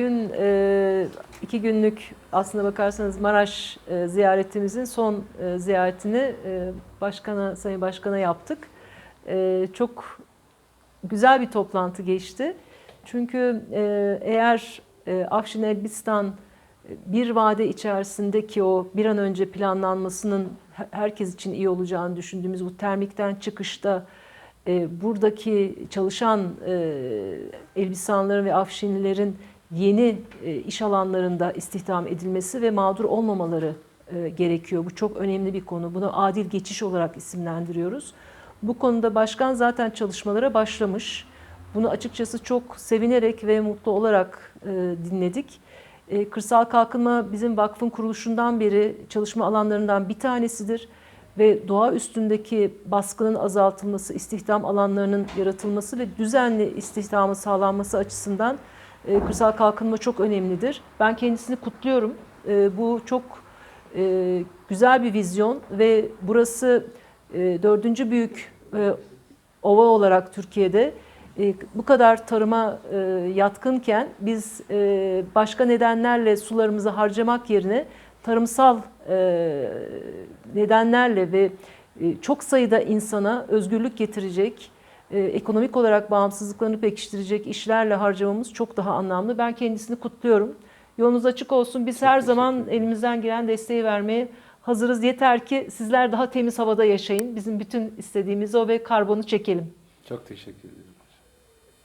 Bugün e, iki günlük aslında bakarsanız Maraş e, ziyaretimizin son e, ziyaretini e, başkana, Sayın Başkan'a yaptık. Çok güzel bir toplantı geçti. Çünkü eğer Afşin Elbistan bir vade içerisindeki o bir an önce planlanmasının he- herkes için iyi olacağını düşündüğümüz bu termikten çıkışta buradaki çalışan Elbistanların ve Afşinlilerin yeni e, iş alanlarında istihdam edilmesi ve mağdur olmamaları e, gerekiyor. Bu çok önemli bir konu. Bunu adil geçiş olarak isimlendiriyoruz. Bu konuda başkan zaten çalışmalara başlamış. Bunu açıkçası çok sevinerek ve mutlu olarak e, dinledik. Kırsal Kalkınma bizim vakfın kuruluşundan beri çalışma alanlarından bir tanesidir ve doğa üstündeki baskının azaltılması, istihdam alanlarının yaratılması ve düzenli istihdamı sağlanması açısından e, kırsal kalkınma çok önemlidir. Ben kendisini kutluyorum. E, bu çok e, güzel bir vizyon ve burası e, dördüncü büyük e, ova olarak Türkiye'de e, bu kadar tarıma e, yatkınken biz e, başka nedenlerle sularımızı harcamak yerine tarımsal e, nedenlerle ve e, çok sayıda insana özgürlük getirecek, e, ekonomik olarak bağımsızlıklarını pekiştirecek işlerle harcamamız çok daha anlamlı. Ben kendisini kutluyorum. Yolunuz açık olsun. Biz her zaman elimizden gelen desteği vermeye hazırız. Yeter ki sizler daha temiz havada yaşayın. Bizim bütün istediğimiz o ve karbonu çekelim. Çok teşekkür ederim.